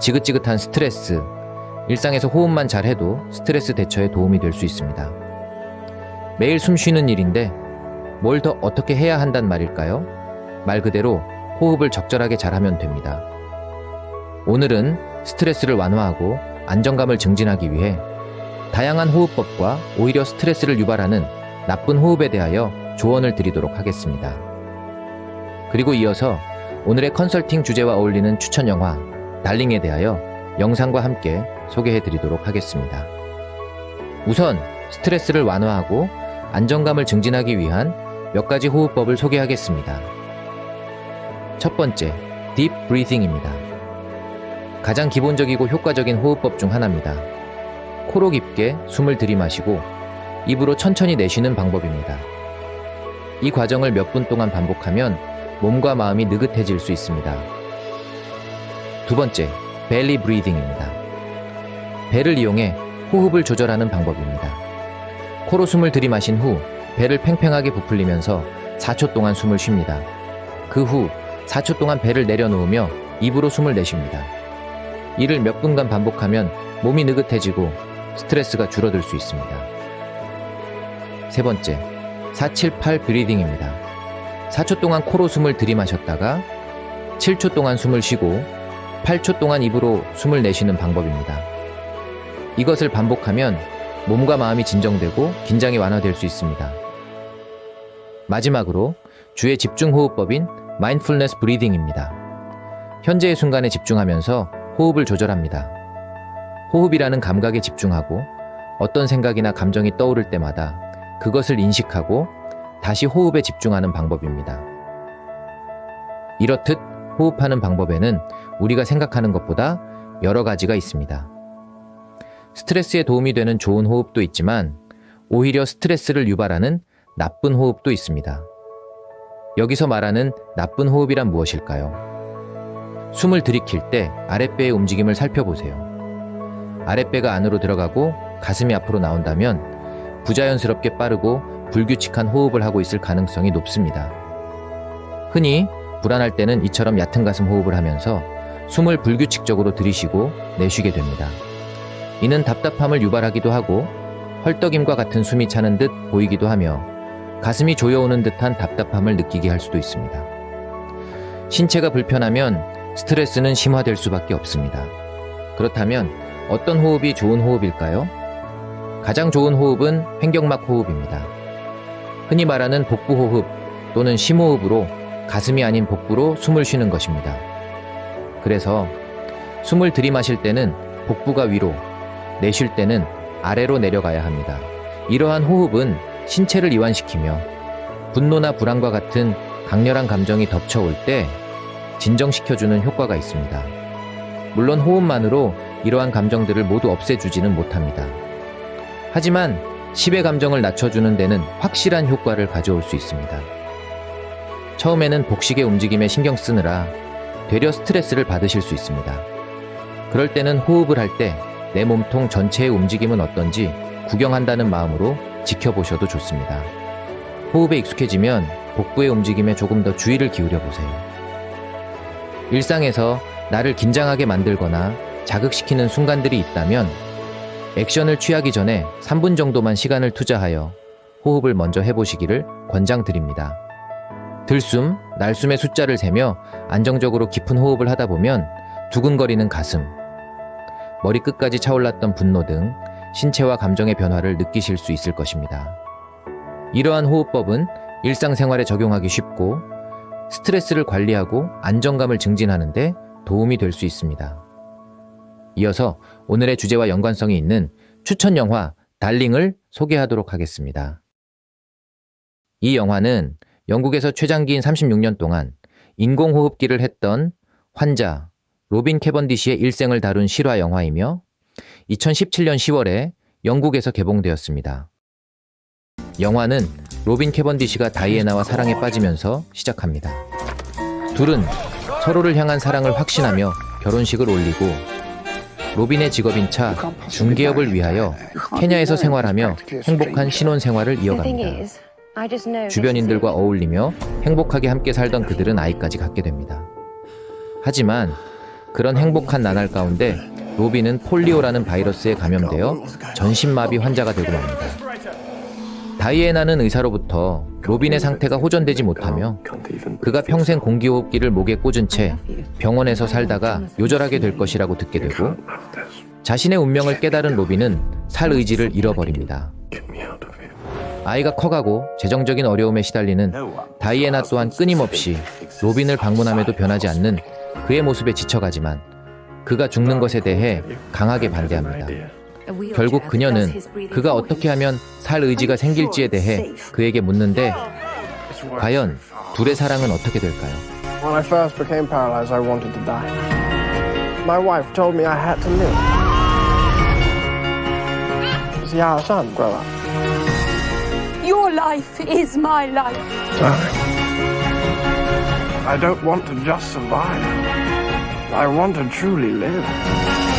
지긋지긋한 스트레스, 일상에서 호흡만 잘해도 스트레스 대처에 도움이 될 수 있습니다. 매일 숨 쉬는 일인데 뭘 더 어떻게 해야 한단 말일까요? 말 그대로 호흡을 적절하게 잘하면 됩니다. 오늘은 스트레스를 완화하고 안정감을 증진하기 위해 다양한 호흡법과 오히려 스트레스를 유발하는 나쁜 호흡에 대하여 조언을 드리도록 하겠습니다. 그리고 이어서 오늘의 컨설팅 주제와 어울리는 추천 영화 달링에 대하여 영상과 함께 소개해 드리도록 하겠습니다. 우선 스트레스를 완화하고 안정감을 증진하기 위한 몇 가지 호흡법을 소개하겠습니다. 첫 번째, 딥 브리싱입니다. 가장 기본적이고 효과적인 호흡법 중 하나입니다. 코로 깊게 숨을 들이마시고 입으로 천천히 내쉬는 방법입니다. 이 과정을 몇 분 동안 반복하면 몸과 마음이 느긋해질 수 있습니다. 두 번째, 벨리 브리딩입니다. 배를 이용해 호흡을 조절하는 방법입니다. 코로 숨을 들이마신 후 배를 팽팽하게 부풀리면서 4초 동안 숨을 쉽니다. 그 후 4초 동안 배를 내려놓으며 입으로 숨을 내쉽니다. 이를 몇 분간 반복하면 몸이 느긋해지고 스트레스가 줄어들 수 있습니다. 세 번째, 478 브리딩입니다. 4초 동안 코로 숨을 들이마셨다가 7초 동안 숨을 쉬고 8초 동안 입으로 숨을 내쉬는 방법입니다. 이것을 반복하면 몸과 마음이 진정되고 긴장이 완화될 수 있습니다. 마지막으로 주의 집중 호흡법인 마인드풀니스 브리딩입니다. 현재의 순간에 집중하면서 호흡을 조절합니다. 호흡이라는 감각에 집중하고 어떤 생각이나 감정이 떠오를 때마다 그것을 인식하고 다시 호흡에 집중하는 방법입니다. 이렇듯 호흡하는 방법에는 우리가 생각하는 것보다 여러 가지가 있습니다. 스트레스에 도움이 되는 좋은 호흡도 있지만 오히려 스트레스를 유발하는 나쁜 호흡도 있습니다. 여기서 말하는 나쁜 호흡이란 무엇일까요? 숨을 들이킬 때 아랫배의 움직임을 살펴보세요. 아랫배가 안으로 들어가고 가슴이 앞으로 나온다면 부자연스럽게 빠르고 불규칙한 호흡을 하고 있을 가능성이 높습니다. 흔히 불안할 때는 이처럼 얕은 가슴 호흡을 하면서 숨을 불규칙적으로 들이쉬고 내쉬게 됩니다. 이는 답답함을 유발하기도 하고 헐떡임과 같은 숨이 차는 듯 보이기도 하며 가슴이 조여오는 듯한 답답함을 느끼게 할 수도 있습니다. 신체가 불편하면 스트레스는 심화될 수밖에 없습니다. 그렇다면 어떤 호흡이 좋은 호흡일까요? 가장 좋은 호흡은 횡격막 호흡입니다. 흔히 말하는 복부 호흡 또는 심호흡으로 가슴이 아닌 복부로 숨을 쉬는 것입니다. 그래서 숨을 들이마실 때는 복부가 위로, 내쉴 때는 아래로 내려가야 합니다. 이러한 호흡은 신체를 이완시키며 분노나 불안과 같은 강렬한 감정이 덮쳐올 때 진정시켜주는 효과가 있습니다. 물론 호흡만으로 이러한 감정들을 모두 없애주지는 못합니다. 하지만 10의 감정을 낮춰주는 데는 확실한 효과를 가져올 수 있습니다. 처음에는 복식의 움직임에 신경 쓰느라 되려 스트레스를 받으실 수 있습니다. 그럴 때는 호흡을 할 때 내 몸통 전체의 움직임은 어떤지 구경한다는 마음으로 지켜보셔도 좋습니다. 호흡에 익숙해지면 복부의 움직임에 조금 더 주의를 기울여 보세요. 일상에서 나를 긴장하게 만들거나 자극시키는 순간들이 있다면 액션을 취하기 전에 3분 정도만 시간을 투자하여 호흡을 먼저 해보시기를 권장드립니다. 들숨, 날숨의 숫자를 세며 안정적으로 깊은 호흡을 하다 보면 두근거리는 가슴, 머리 끝까지 차올랐던 분노 등 신체와 감정의 변화를 느끼실 수 있을 것입니다. 이러한 호흡법은 일상생활에 적용하기 쉽고 스트레스를 관리하고 안정감을 증진하는데 도움이 될 수 있습니다. 이어서 오늘의 주제와 연관성이 있는 추천 영화 달링을 소개하도록 하겠습니다. 이 영화는 영국에서 최장기인 36년 동안 인공호흡기를 했던 환자 로빈 캐번디시의 일생을 다룬 실화 영화이며 2017년 10월에 영국에서 개봉되었습니다. 영화는 로빈 캐번디시가 다이애나와 사랑에 빠지면서 시작합니다. 둘은 서로를 향한 사랑을 확신하며 결혼식을 올리고 로빈의 직업인 차 중개업을 위하여 케냐에서 생활하며 행복한 신혼 생활을 이어갑니다. 주변인들과 어울리며 행복하게 함께 살던 그들은 아이까지 갖게 됩니다. 하지만 그런 행복한 나날 가운데 로빈은 폴리오라는 바이러스에 감염되어 전신마비 환자가 되고 맙니다. 다이애나는 의사로부터 로빈의 상태가 호전되지 못하며 그가 평생 공기호흡기를 목에 꽂은 채 병원에서 살다가 요절하게 될 것이라고 듣게 되고 자신의 운명을 깨달은 로빈은 살 의지를 잃어버립니다. 아이가 커가고 재정적인 어려움에 시달리는 다이애나 또한 끊임없이 로빈을 방문함에도 변하지 않는 그의 모습에 지쳐가지만 그가 죽는 것에 대해 강하게 반대합니다. 결국 그녀는 그가 어떻게 하면 살 의지가 생길지에 대해 그에게 묻는데 과연 둘의 사랑은 어떻게 될까요? When I first became paralyzed, I wanted to die. My wife told me I had to live. See our son grow up. Your life is my life. I don't want to just survive. I want to truly live.